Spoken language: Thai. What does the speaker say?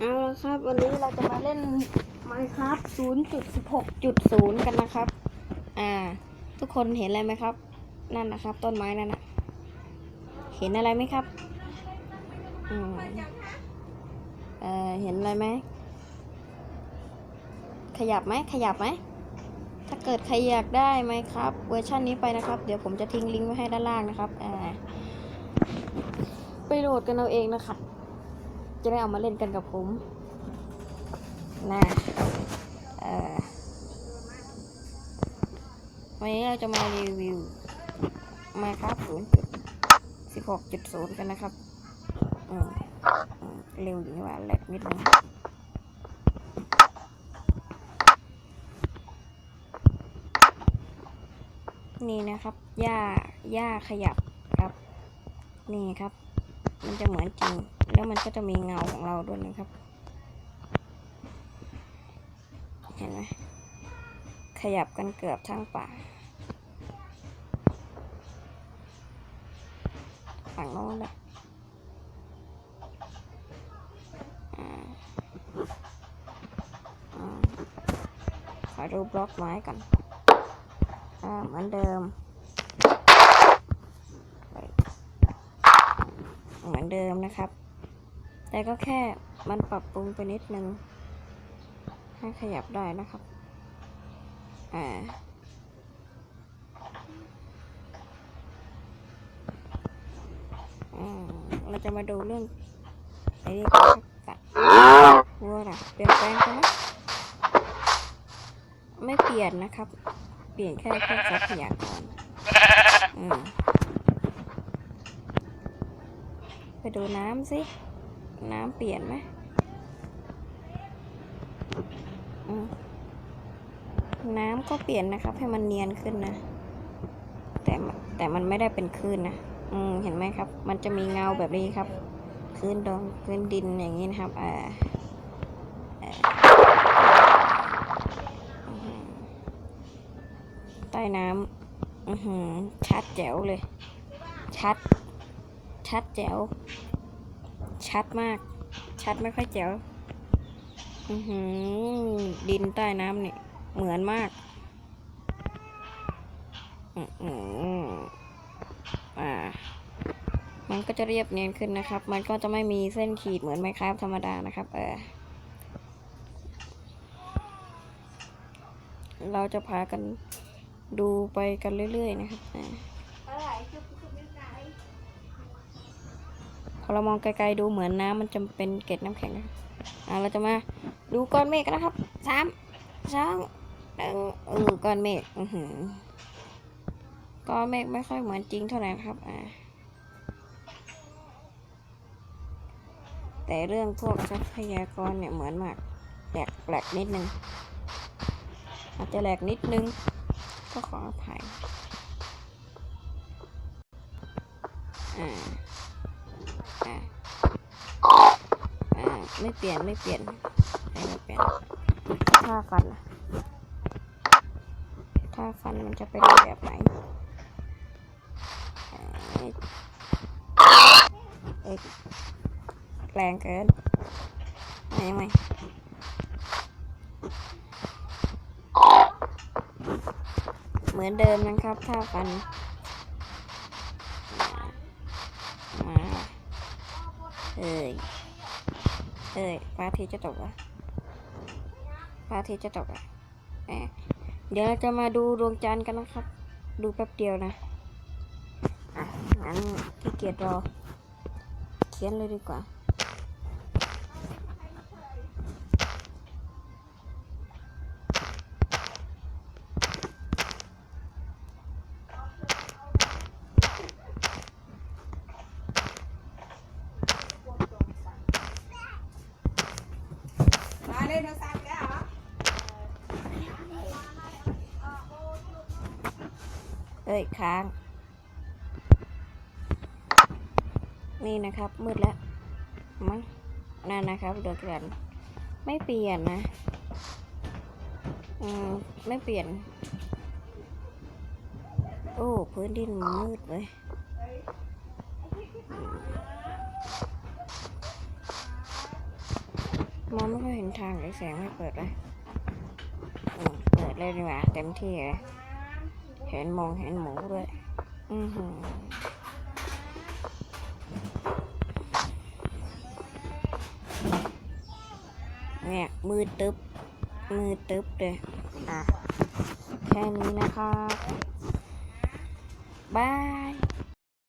เอาละครับ วันนี้เราจะมาเล่น Minecraft 0.16.0 กันนะครับ อ่า ทุกคนเห็นอะไรไหมครับ นั่นนะครับ ต้นไม้นั่นนะเห็นอะไรไหมครับอืมเอ่อเห็นอะไรไหม ขยับไหม ขยับไหม ถ้าเกิดใครอยากได้ไหมครับ เวอร์ชันนี้ไปนะครับ เดี๋ยวผมจะทิ้งลิงก์ไว้ให้ด้านล่างนะครับ อ่า ไปโหลดกันเอาเองนะครับ จะได้เอามาเล่นกันกับผมนะเอ่อวันนี้เราจะมารีวิวมาครับศูนย์จุดสิบหกจุดศูนย์กันนะครับเร็วอยู่นี่ว่าแหลกนิดนึงนี่นะครับหญ้าหญ้าขยับครับ นี่ครับ มันจะเหมือนจริง แล้วมันก็จะมีเงาของเราด้วยนะครับ เห็นไหมขยับกันเกือบทั้งป่า ฝั่งโน้นเลยอ่าอ่าขอดูบล็อกไม้ก่อนอ่าเหมือนเดิม เหมือนเดิมนะครับ แต่ก็แค่มันปรับปรุงไปนิดนึง ให้ขยับได้นะครับ อ่าอืมเราจะมาดูเรื่องไอ้นี่กันครับสัตว์วัวล่ะเปลี่ยนแปลงไปไหมไม่เปลี่ยนนะครับ เปลี่ยนแค่พวกทรัพยากรอืม ไป ดูน้ำสิ น้ำเปลี่ยนไหมน้ำก็เปลี่ยนนะครับ ให้มันเนียนขึ้นนะ แต่แต่มันไม่ได้เป็นคลื่นนะ อืม เห็นไหมครับ มันจะมีเงาแบบนี้ครับคลื่นดองคลื่นดินอย่างนี้นะครับ อ่าใต้น้ำ อือหือชัดแจ๋วเลย ชัด ชัดแจ๋ว ชัดมาก ชัดไม่ค่อยแจ๋ว อือหือ ดินใต้น้ำเนี่ย เหมือนมาก อือหืออ่า มันก็จะเรียบเนียนขึ้นนะครับ มันก็จะไม่มีเส้นขีดเหมือนไมค r a f t ธรรมดานะครับ เออ เราจะพากันดูไปกันเรื่อยๆนะครับอ่า อเรามองไกลๆดูเหมือนน้ำมันจะเป็นเกล็ดน้ำแข็งนะอ่าเราจะมาดูก้อนเมฆกันนะครับสามสองหนึ่งเออก้อนเมฆอือหือก้อนเมฆไม่ค่อยเหมือนจริงเท่าไหร่นะครับอ่าแต่เรื่องพวกทรัพยากรเนี่ยเหมือนมากแหลกแหลกนิดนึง อาจจะแหลกนิดนึง ก็ขออภัยอ่อ่า ไม่เปลี่ยนไม่เปลี่ยนไม่เปลี่ยนท่าฟันล่ะท่าฟันมันจะเป็นแบบไหนอ่าเอ้ยแรงเกินไหนไหมเหมือนเดิมนะครับท่าฟันมาเอ้ย เอ้ยพระอาทิตย์จะตกอะพระอาทิตย์จะตกอะแหมเดี๋ยวเราจะมาดูดวงจันทร์กันนะครับ ดูแป๊บเดียวนะอะงั้นที่เกียจรอเขียนเลยดีกว่า เอ้ยค้าง นี่นะครับ มืดแล้วมั้งนั่นนะครับเดือดกันไม่เปลี่ยนนะอืมไม่เปลี่ยน โอ้พื้นดินมืดเลยมองไม่ค่อยเห็นทางเลยแสงไม่เปิดเลยเปิดเลยดีกว่าเต็มที่เลย เห็นมองเห็นหมูด้วย อือหือเนี่ย มือตึบ มือตึบเลยอะ แค่นี้นะครับบาย